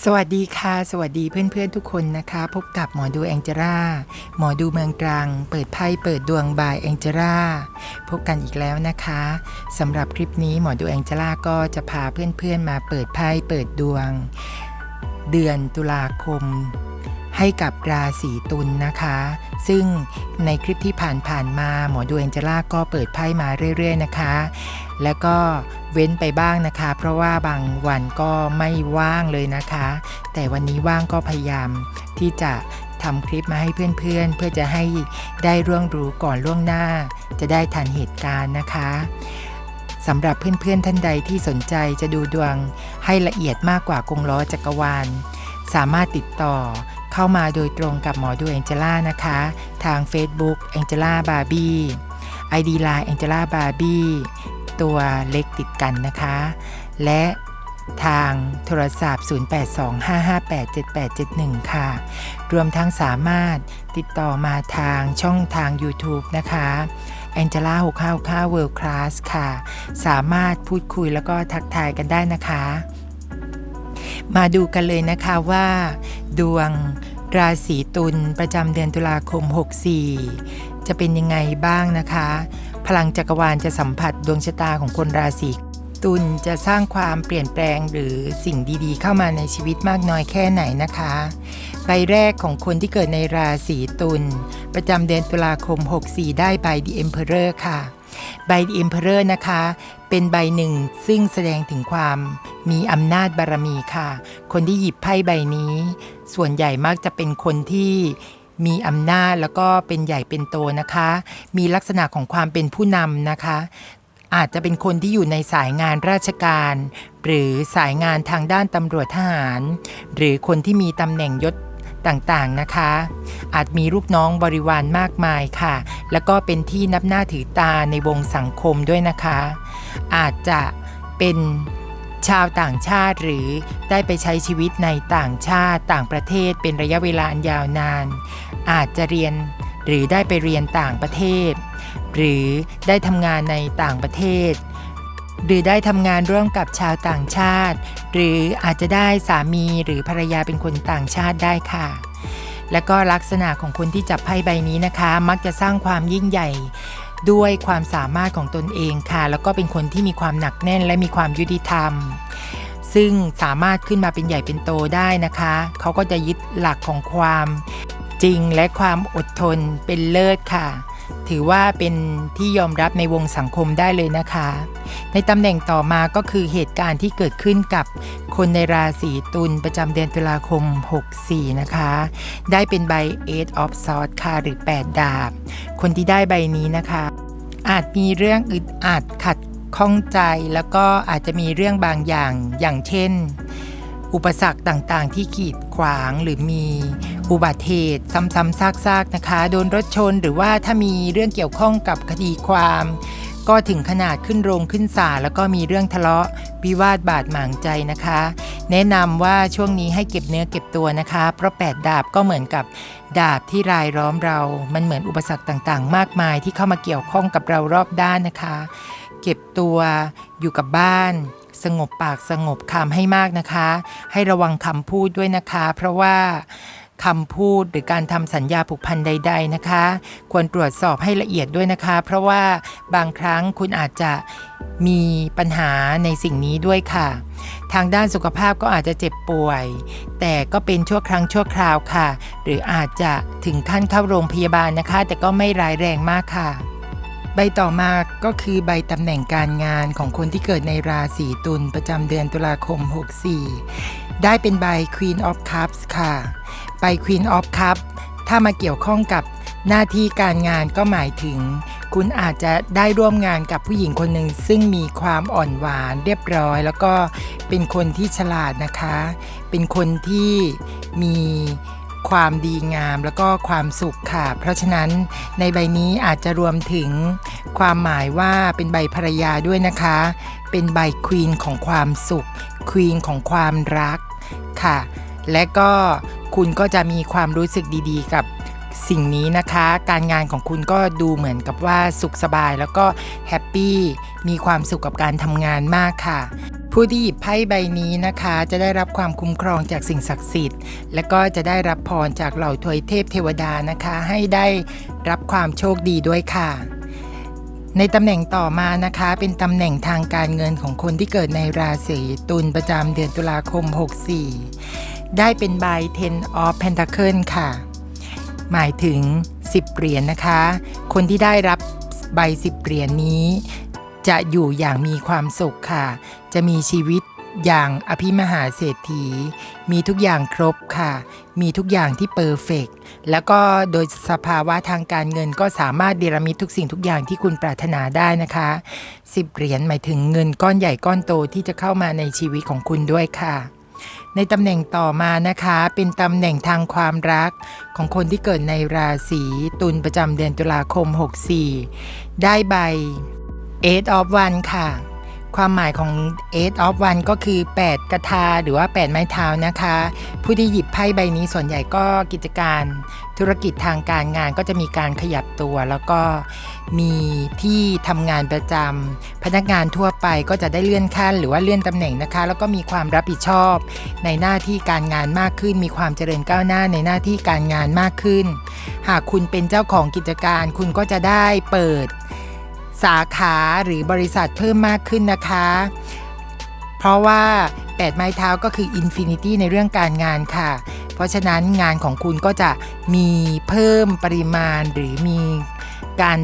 สวัสดีค่ะ สวัสดีเพื่อนๆทุกคนนะคะ พบกับหมอดูแองเจล่าหมอดูเมืองตรัง เปิดไพ่เปิดดวงบายแองเจล่าพบกันอีกแล้วนะคะสำหรับคลิปนี้หมอดูแองเจล่าก็จะพาเพื่อนๆมาเปิดไพ่เปิดดวง เดือนตุลาคม ให้กับราศีตุลนะคะ ซึ่งในคลิปที่ผ่านๆมาหมอดูแองเจล่าก็เปิดไพ่มาเรื่อย ๆ นะคะ แล้วก็ เว้นไปบ้างนะคะ เพราะว่าบางวันก็ไม่ว่างเลยนะคะ แต่วันนี้ว่างก็พยายามที่จะทำคลิปมาให้เพื่อนๆ เพื่อจะให้ได้ร่วงรู้ก่อนล่วงหน้า จะได้ทันเหตุการณ์นะคะสำหรับเพื่อนๆท่านใดที่สนใจจะดูดวงให้ละเอียดมากกว่ากงล้อจักรวาล สามารถติดต่อเข้ามาโดยตรงกับหมอดูแองเจล่านะคะ ทาง Facebook แองเจล่าบาร์บี้ ID Line แอ ตัวเล็กติดกันนะคะ และทางโทรศัพท์ 0825587871 ค่ะ รวมทั้งสามารถติดต่อมาทางช่องทาง YouTube นะคะแองเจล่า659 World Class ค่ะ สามารถพูดคุยแล้วก็ทักทายกันได้นะคะ มาดูกันเลยนะคะว่า ดวง ราศีตุลประจำเดือนตุลาคม 64 จะเป็นยังไงบ้างนะคะ พลังจักรวาลจะสัมผัสดวงชะตาของคนราศีตุลจะสร้างความเปลี่ยนแปลงหรือสิ่งดีๆ เข้ามาในชีวิตมากน้อยแค่ไหนนะคะ ใบแรกของคนที่เกิดในราศีตุลประจำเดือนตุลาคม 64 ได้ใบ The Emperor ค่ะใบ The Emperor นะคะ เป็นใบหนึ่งซึ่งแสดงถึงความมีอำนาจบารมีค่ะ คนที่หยิบไพ่ใบนี้ ส่วนใหญ่มักจะเป็นคนที่มีอำนาจแล้วก็เป็นใหญ่เป็นโตนะคะ มีลักษณะของความเป็นผู้นำนะคะ อาจจะเป็นคนที่อยู่ในสายงานราชการ หรือสายงานทางด้านตำรวจทหาร หรือคนที่มีตำแหน่งยศ ต่างๆนะคะ อาจมีลูกน้องบริวารมากมายค่ะ แล้วก็เป็นที่นับหน้าถือตาในวงสังคมด้วยนะคะ อาจจะเป็นชาวต่างชาติหรือได้ไปใช้ชีวิตในต่างชาติต่างประเทศเป็นระยะเวลาอันยาวนาน อาจจะเรียนหรือได้ไปเรียนต่างประเทศ หรือได้ทำงานในต่างประเทศ หรือได้ทำงานร่วมกับชาวต่างชาติ หรืออาจจะได้สามีหรือภรรยาเป็นคนต่างชาติได้ค่ะ และก็ลักษณะของคนที่จับไพ่ใบนี้นะคะ มักจะสร้างความยิ่งใหญ่ด้วยความสามารถของตนเองค่ะ แล้วก็เป็นคนที่มีความหนักแน่นและมีความยุติธรรม ซึ่งสามารถขึ้นมาเป็นใหญ่เป็นโตได้นะคะ เขาก็จะยึดหลักของความจริงและความอดทนเป็นเลิศค่ะ ถือว่าเป็นที่ยอมรับในวงสังคมได้เลยนะคะ ในตำแหน่งต่อมาก็คือเหตุการณ์ที่เกิดขึ้นกับคนในราศีตุลประจำเดือนตุลาคม 64 นะคะ ได้เป็นใบ Eight of Swords ค่ะหรือ 8 ดาบ คนที่ได้ใบนี้นะคะ อาจมีเรื่องอึดอัดขัดข้องใจแล้วก็อาจจะมีเรื่องบางอย่างอย่างเช่น อุปสรรคต่างๆ ที่ขีดขวางหรือมี อุบัติเหตุซ้ำๆซากๆนะคะ โดนรถชนหรือว่าถ้ามีเรื่องเกี่ยวข้องกับคดีความ ก็ถึงขนาดขึ้นโรงขึ้นศาลแล้วก็มีเรื่องทะเลาะวิวาทบาดหมางใจนะคะ แนะนำว่าช่วงนี้ให้เก็บเนื้อเก็บตัวนะคะ เพราะ8ดาบก็เหมือนกับดาบที่รายล้อมเรา มันเหมือนอุปสรรคต่างๆ มากมายที่เข้ามาเกี่ยวข้องกับเรารอบด้านนะคะ เก็บตัวอยู่กับบ้านสงบปากสงบคำให้มากนะคะ ให้ระวังคำพูดด้วยนะคะ เพราะว่า คำพูดหรือการทำสัญญาผูกพันใด ๆนะคะ ควรตรวจสอบให้ละเอียดด้วยนะคะ เพราะว่าบางครั้งคุณอาจจะมีปัญหาในสิ่งนี้ด้วยค่ะ ทางด้านสุขภาพก็อาจจะเจ็บป่วย แต่ก็เป็นชั่วครั้งชั่วคราวค่ะ หรืออาจจะถึงขั้นเข้าโรงพยาบาลนะคะ แต่ก็ไม่ร้ายแรงมากค่ะ ใบต่อมาก็คือใบตำแหน่งการงานของคนที่เกิดในราศีตุลประจำเดือนตุลาคม 64 ได้เป็นใบ Queen of Cups ค่ะ ใบ Queen of Cup ถ้ามาเกี่ยวข้องกับหน้าที่การงานก็หมายถึง คุณอาจจะได้ร่วมงานกับผู้หญิงคนหนึ่งซึ่งมีความอ่อนหวานเรียบร้อย แล้วก็เป็นคนที่ฉลาดนะคะ เป็นคนที่มีความดีงามแล้วก็ความสุขค่ะ เพราะฉะนั้นในใบนี้อาจจะรวมถึงความหมายว่าเป็นใบภรรยาด้วยนะคะ เป็นใบควีนของความสุขควีนของความรักค่ะ และก็ คุณก็จะมีความรู้สึกดีๆ กับสิ่งนี้นะคะ การงานของคุณก็ดูเหมือนกับว่าสุขสบายแล้วก็แฮปปี้มีความสุขกับการทำงานมากค่ะ ผู้ที่หยิบไพ่ใบนี้นะคะ จะได้รับความคุ้มครองจากสิ่งศักดิ์สิทธิ์ และก็จะได้รับพรจากเหล่าทวยเทพเทวดานะคะ ให้ได้รับความโชคดีด้วยค่ะในตำแหน่งต่อมานะคะ เป็นตำแหน่งทางการเงินของคนที่เกิดในราศีตุลประจำเดือนตุลาคม 64 ได้เป็นใบ Ten of Pentacle ค่ะ หมายถึง 10 เหรียญนะคะ คนที่ได้รับใบ 10 เหรียญนี้ จะอยู่อย่างมีความสุขค่ะ จะมีชีวิตอย่างอภิมหาเศรษฐี มีทุกอย่างครบค่ะ มีทุกอย่างที่เปอร์เฟกต์แล้วก็โดยสภาวะทางการเงินก็สามารถเดรมิตทุกสิ่งทุกอย่างที่คุณปรารถนาได้นะคะ10เหรียญหมายถึงเงินก้อนใหญ่ก้อนโตที่จะเข้ามาในชีวิตของคุณด้วยค่ะ ในตำแหน่งต่อมานะคะ เป็นตำแหน่งทางความรักของคนที่เกิดในราศีตุลประจำเดือนตุลาคม 64 ได้ใบ Eight of One ค่ะ ความหมายของ Eight of One ก็คือ 8 กระทาหรือว่า 8 ไม้เท้านะคะ ผู้ที่หยิบไพ่ใบนี้ส่วนใหญ่ก็กิจการธุรกิจทางการงานก็จะมีการขยับตัว แล้วก็มีที่ทำงานประจำพนักงานทั่วไปก็จะได้เลื่อนขั้น หรือว่าเลื่อนตำแหน่งนะคะ แล้วก็มีความรับผิดชอบ ในหน้าที่การงานมากขึ้น มีความเจริญก้าวหน้าในหน้าที่การงานมากขึ้น หากคุณเป็นเจ้าของกิจการคุณก็จะได้เปิด สาขาหรือบริษัทเพิ่มมากขึ้นนะคะ เพราะว่า 8 ไม้เท้าก็คืออินฟินิตี้ในเรื่องการงานค่ะ เพราะฉะนั้นงานของคุณก็จะมีเพิ่มปริมาณหรือมีการ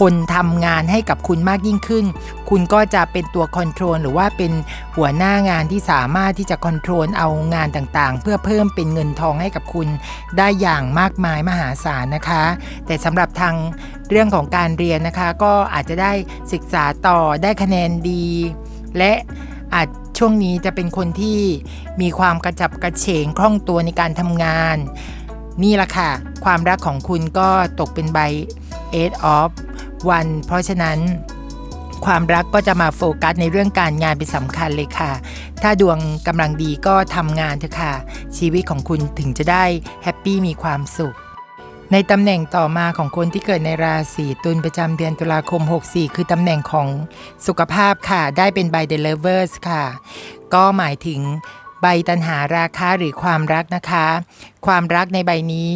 คนทำงานให้กับคุณมากยิ่งขึ้น คุณก็จะเป็นตัวคอนโทรลหรือว่าเป็นหัวหน้างานที่สามารถที่จะคอนโทรลเอางานต่างๆ เพื่อเพิ่มเป็นเงินทองให้กับคุณได้อย่างมากมายมหาศาลนะคะ แต่สำหรับทางเรื่องของการเรียนนะคะ ก็อาจจะได้ศึกษาต่อได้คะแนนดี และอาจช่วงนี้จะเป็นคนที่มีความกระจับกระเฉงคล่องตัวในการทำงาน นี่ละค่ะ ความรักของคุณก็ตกเป็นใบ edge of One เพราะฉะนั้นความรักก็จะมาโฟกัสในเรื่องการงานเป็นสำคัญเลยค่ะ ถ้าดวงกำลังดีก็ทำงานเถอะค่ะ ชีวิตของคุณถึงจะได้แฮปปี้มีความสุข ในตำแหน่งต่อมาของคนที่เกิดในราศีตุลประจำเดือนตุลาคม 64 คือตำแหน่งของสุขภาพค่ะ ได้เป็นใบ The Lovers ค่ะ ก็หมายถึงใบตันหาราคาหรือความรักนะคะ ความรักในใบนี้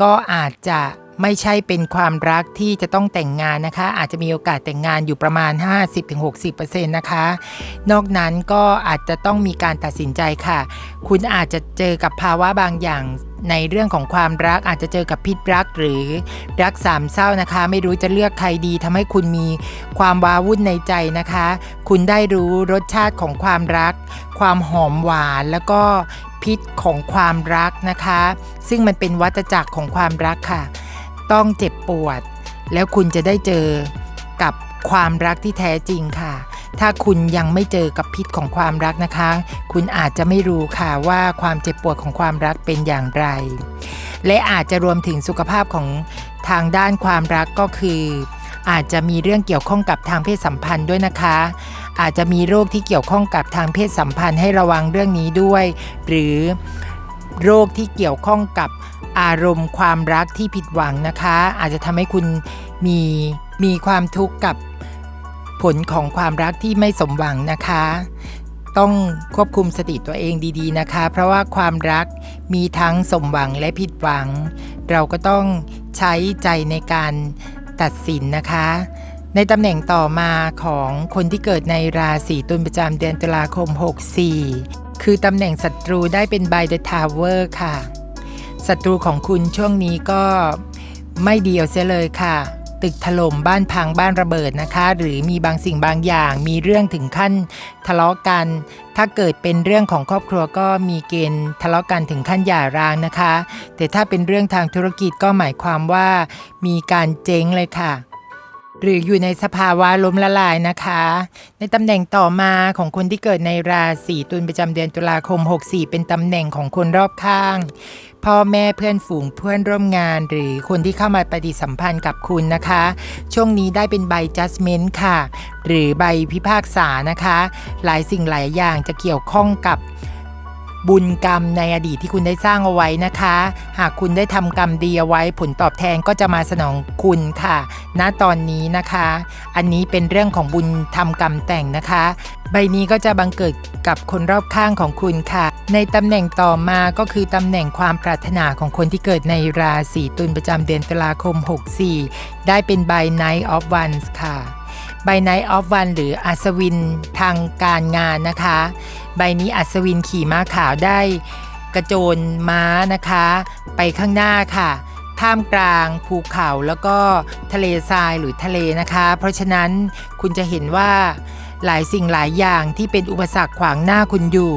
ก็อาจจะ ไม่ใช่เป็นความรักที่จะต้องแต่งงานนะคะ อาจจะมีโอกาสแต่งงานอยู่ประมาณ 50-60%นะคะ นอกนั้นก็อาจจะต้องมีการตัดสินใจค่ะ คุณอาจจะเจอกับภาวะบางอย่างในเรื่องของความรักอาจจะเจอกับพิษรักหรือรักสามเศร้านะคะ ไม่รู้จะเลือกใครดีทำให้คุณมีความว้าวุ่นในใจนะคะ คุณได้รู้รสชาติของความรัก ความหอมหวานแล้วก็พิษของความรักนะคะ ซึ่งมันเป็นวัฏจักรของความรักค่ะ ต้องเจ็บปวด แล้วคุณจะได้เจอกับความรักที่แท้จริงค่ะ ถ้าคุณยังไม่เจอกับพิษของความรักนะคะ คุณอาจจะไม่รู้ค่ะว่าความเจ็บปวดของความรักเป็นอย่างไร และอาจจะรวมถึงสุขภาพของทางด้านความรักก็คือ อาจจะมีเรื่องเกี่ยวข้องกับทางเพศสัมพันธ์ด้วยนะคะ อาจจะมีโรคที่เกี่ยวข้องกับทางเพศสัมพันธ์ให้ระวังเรื่องนี้ด้วย หรือโรคที่เกี่ยวข้องกับ อารมณ์ความรักที่ผิดหวังนะคะ อาจจะทำให้คุณมีมีความทุกข์กับผลของความรักที่ไม่สมหวังนะคะ ต้องควบคุมสติตัวเองดีๆนะคะ เพราะว่าความรักมีทั้งสมหวังและผิดหวัง เราก็ต้องใช้ใจในการตัดสินนะคะ ในตำแหน่งต่อมาของคนที่เกิดในราศีตุลประจำเดือนตุลาคม 64 คือตำแหน่งศัตรูได้เป็น by the tower ค่ะ ศัตรูของคุณช่วงนี้ก็ไม่เดียวเสียเลยค่ะ ตึกถล่มบ้านพังบ้านระเบิดนะคะ หรือมีบางสิ่งบางอย่าง มีเรื่องถึงขั้นทะเลาะกัน ถ้าเกิดเป็นเรื่องของครอบครัวก็มีเกณฑ์ทะเลาะกันถึงขั้นหย่าร้างนะคะ แต่ถ้าเป็นเรื่องทางธุรกิจก็หมายความว่า มีการเจ๊งเลยค่ะ หรืออยู่ในสภาวะล้มละลายนะคะ ในตำแหน่งต่อมาของคนที่เกิดในราศีตุลประจำเดือนตุลาคม 64 เป็นตำแหน่งของคนรอบข้าง พ่อแม่เพื่อนฝูงเพื่อนร่วมงาน หรือคนที่เข้ามาปฏิสัมพันธ์กับคุณนะคะ ช่วงนี้ได้เป็นใบ judgment ค่ะ หรือใบพิพากษานะคะ หลายสิ่งหลายอย่างจะเกี่ยวข้องกับ บุญกรรมในอดีตที่คุณได้สร้างเอาไว้นะคะ หากคุณได้ทำกรรมดีเอาไว้ ผลตอบแทนก็จะมาสนองคุณค่ะ ณตอนนี้นะคะ อันนี้เป็นเรื่องของบุญทำกรรมแต่งนะคะ ใบนี้ก็จะบังเกิดกับคนรอบข้างของคุณค่ะ ในตำแหน่งต่อมาก็คือตำแหน่งความปรารถนาของคนที่เกิดในราศีตุลประจำเดือนตุลาคม 64 ได้เป็นใบ Knight of Wands ค่ะ ใบ Night of Wands หรืออัศวินทางการงานนะคะ ใบนี้อัศวินขี่ม้าขาวได้กระโจนม้านะคะ ไปข้างหน้าค่ะท่ามกลางภูเขาแล้วก็ทะเลทรายหรือทะเลนะคะ เพราะฉะนั้นคุณจะเห็นว่าหลายสิ่งหลายอย่างที่เป็นอุปสรรคขวางหน้าคุณอยู่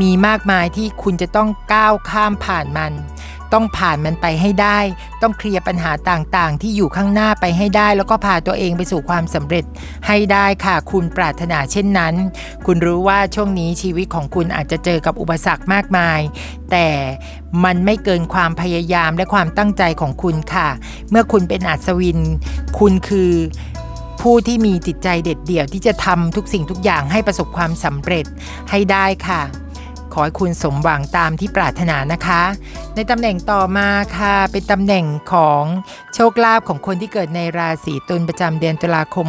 มีมากมายที่คุณจะต้องก้าวข้ามผ่านมัน ต้องผ่านมันไปให้ได้ ต้องเคลียร์ปัญหาต่างๆ ที่อยู่ข้างหน้าไปให้ได้ แล้วก็พาตัวเองไปสู่ความสำเร็จให้ได้ค่ะ คุณปรารถนาเช่นนั้น คุณรู้ว่าช่วงนี้ชีวิตของคุณอาจจะเจอกับอุปสรรคมากมาย แต่มันไม่เกินความพยายามและความตั้งใจของคุณค่ะ เมื่อคุณเป็นอัศวิน คุณคือผู้ที่มีจิตใจเด็ดเดี่ยวที่จะทำทุกสิ่งทุกอย่างให้ประสบความสำเร็จให้ได้ค่ะ ขอให้คุณสมหวังตามที่ปรารถนานะคะ ในตำแหน่งต่อมาค่ะ เป็นตำแหน่งของโชคลาภของคนที่เกิดในราศีตุลประจำเดือนตุลาคม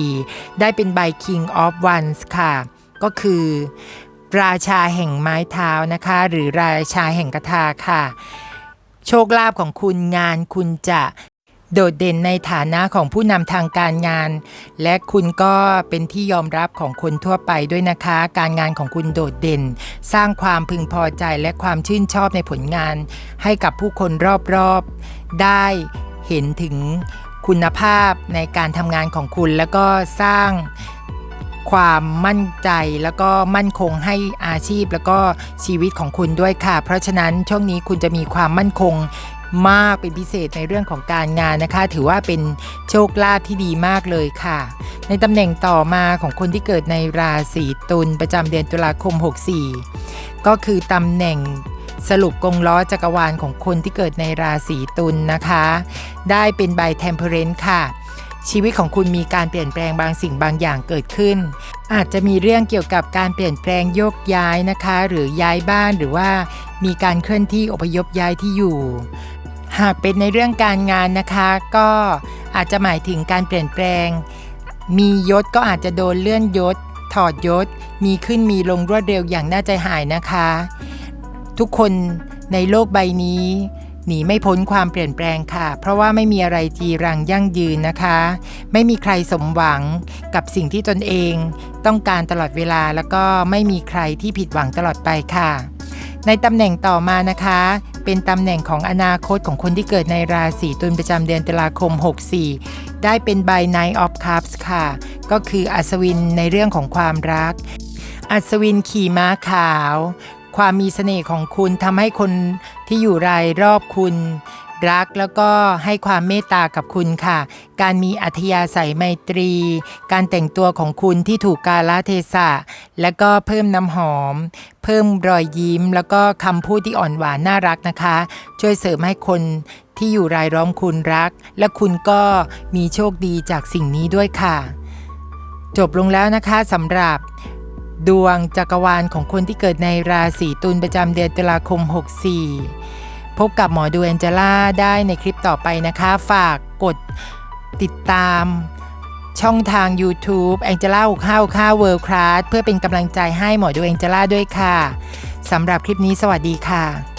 64 ได้เป็นใบ King of Wands ค่ะ ก็คือ ราชาแห่งไม้เท้านะคะ หรือราชาแห่งกระทาค่ะ โชคลาภของคุณงานคุณจะ โดดเด่นในฐานะของผู้นำทางการงาน และคุณก็เป็นที่ยอมรับของคนทั่วไปด้วยนะคะ การงานของคุณโดดเด่น สร้างความพึงพอใจและความชื่นชอบในผลงาน ให้กับผู้คนรอบๆ ได้เห็นถึงคุณภาพในการทำงานของคุณแล้วก็สร้างความมั่นใจแล้วก็มั่นคงให้อาชีพแล้วก็ชีวิตของคุณด้วยค่ะ เพราะฉะนั้นช่วงนี้คุณจะมีความมั่นคง มากเป็นพิเศษในเรื่องของการงานนะคะ ถือว่าเป็นโชคลาภที่ดีมากเลยค่ะ ในตำแหน่งต่อมาของคนที่เกิดในราศีตุลประจำเดือนตุลาคม 64 ก็คือตำแหน่งสรุปกงล้อจักรวาลของคนที่เกิดในราศีตุลนะคะ ได้เป็นใบเทมเพอเรนต์ค่ะ ชีวิตของคุณมีการเปลี่ยนแปลงบางสิ่งบางอย่างเกิดขึ้น อาจจะมีเรื่องเกี่ยวกับการเปลี่ยนแปลงโยกย้ายนะคะ หรือย้ายบ้านหรือว่ามีการเคลื่อนที่อพยพย้ายที่อยู่ หากเป็นในเรื่องการงานนะคะ ก็อาจจะหมายถึงการเปลี่ยนแปลง มียศก็อาจจะโดนเลื่อนยศ ถอดยศ มีขึ้นมีลงรวดเร็วอย่างน่าใจหายนะคะ ทุกคนในโลกใบนี้หนีไม่พ้นความเปลี่ยนแปลงค่ะ เพราะว่าไม่มีอะไรจีรังยั่งยืนนะคะ ไม่มีใครสมหวังกับสิ่งที่ตนเองต้องการตลอดเวลาแล้วก็ไม่มีใครที่ผิดหวังตลอดไปค่ะ ในตำแหน่งต่อมานะคะ เป็นตำแหน่งของอนาคตของคนที่เกิดในราศีตุลประจำเดือนตุลาคม 64 ได้เป็นใบ Nine of Cups ค่ะ ก็คืออัศวินในเรื่องของความรัก อัศวินขี่ม้าขาว ความมีเสน่ห์ของคุณทำให้คนที่อยู่รายรอบคุณ รักแล้วก็ให้ความเมตตากับคุณค่ะ การมีอัธยาศัยไมตรี การแต่งตัวของคุณที่ถูกกาลเทศะ และก็เพิ่มน้ำหอม เพิ่มรอยยิ้ม แล้วก็คำพูดที่อ่อนหวานน่ารักนะคะ ช่วยเสริมให้คนที่อยู่รายล้อมคุณรัก และคุณก็มีโชคดีจากสิ่งนี้ด้วยค่ะ จบลงแล้วนะคะสำหรับดวงจักรวาลของคนที่เกิดในราศีตุลประจำเดือนตุลาคม 64 พบกับหมอดูแองเจล่าได้ในคลิปต่อไปนะคะ ฝากกดติดตามช่องทาง YouTube แองเจล่า6 5 5 World Class เพื่อเป็นกำลังใจให้หมอดูแองเจล่าด้วยค่ะสำหรับคลิปนี้สวัสดีค่ะ